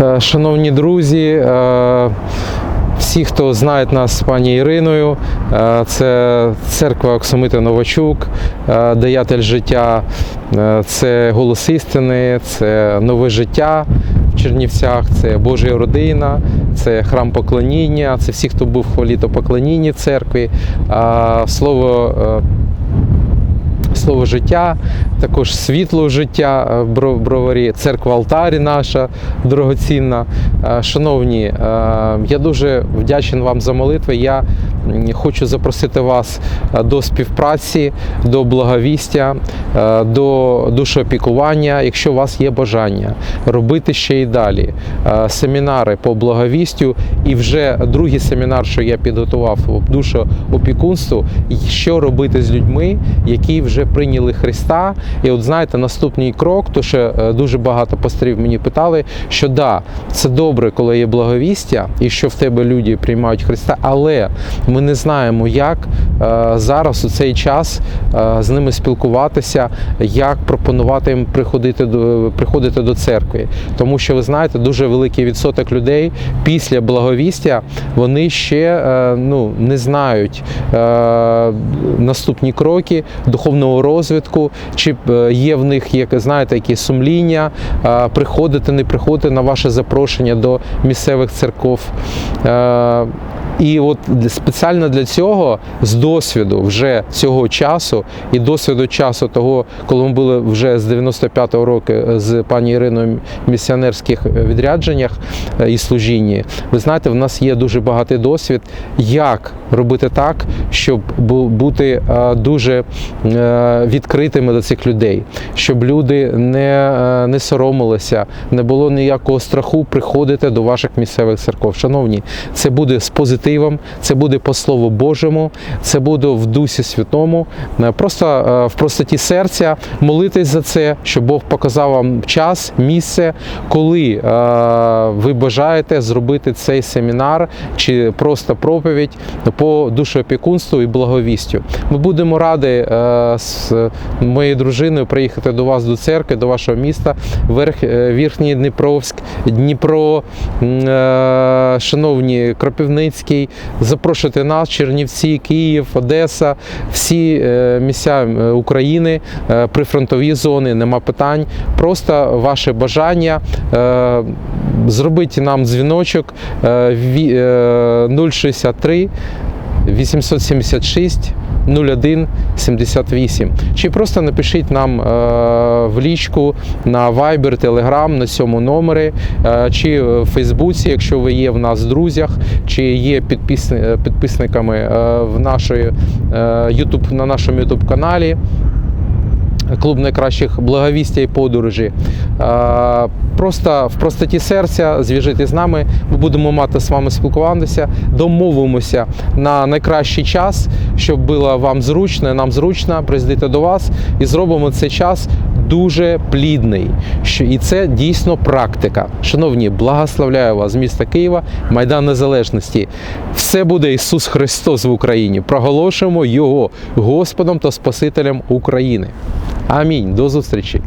Е, Шановні друзі, е, всі, хто знає нас з пані Іриною, е, це церква Оксамита Новачук, даятель життя, це голос істини, це нове життя в Чернівцях, це Божа родина, це храм поклоніння, це всі, хто був в хвалі та поклонінні церкві. Слово слово життя, також світло життя е, броварі, церква Алтарі наша дорогоцінна. Е, Шановні, е, я дуже вдячен вам за молитви. Я хочу запросити вас е, до співпраці, до благовістя, е, до душоопікування, якщо у вас є бажання робити ще й далі е, семінари по благовістю. І вже другий семінар, що я підготував душоопікунству, що робити з людьми, які вже прийняли Христа. І от знаєте, наступний крок, то що дуже багато пасторів мені питали, що да, це добре, коли є благовістя, і що в тебе люди приймають Христа, але ми не знаємо, як е, зараз у цей час е, з ними спілкуватися, як пропонувати їм приходити до приходити до церкви. Тому що ви знаєте, дуже великий відсоток людей після благовістя вони ще е, ну, не знають наступні кроки духовного розвитку, чи є в них, як знаєте, якісь сумління, приходити, не приходити на ваше запрошення до місцевих церков. Е, і от спеціально для цього з досвіду вже цього часу і досвіду часу того, коли ми були вже з 95-го року з пані Іриною в місіонерських відрядженнях е, і служінні, ви знаєте, в нас є дуже багатий досвід, як робити так, щоб бути е, дуже е, відкритими до цих людей, щоб люди не, е, не соромилися, не було ніякого страху приходити до ваших місцевих церков. Шановні, це буде з позитивом, це буде по Слову Божому, це буде в Дусі Святому. Е, Просто е, в простоті серця молитись за це, щоб Бог показав вам час, місце, коли е, ви бажаєте зробити цей семінар чи просто проповідь по душоопікунству і благовістю. Ми будемо раді з моєю дружиною приїхати до вас до церкви, до вашого міста, Верх, Верхній Дніпровськ, Дніпро, м, е, Кропивницький, запрошувати нас, Чернівці, Київ, Одеса, всі е, місця е, України, е, прифронтові зони, нема питань. Просто ваше бажання. Зробіть нам дзвіночок е, е, 063 876 01 78. Чи просто напишіть нам е, в лічку на Viber, Telegram на цьому номері, е, чи в Фейсбуці, якщо ви є в нас в друзях, чи є підписниками е, в нашої, YouTube, на нашому YouTube каналі. Клуб найкращих благовістя і подорожі. Е, Просто в простоті серця зв'яжитись з нами. Ми будемо мати з вами спілкуватися, домовимося на найкращий час, щоб було вам зручно, нам зручно приїздити до вас і зробимо цей час дуже плідний. Що- І це дійсно практика. Шановні, благословляю вас з міста Києва, Майдан Незалежності. Все буде Ісус Христос в Україні. Проголошуємо Його Господом та Спасителем України. Амінь. До зустрічі.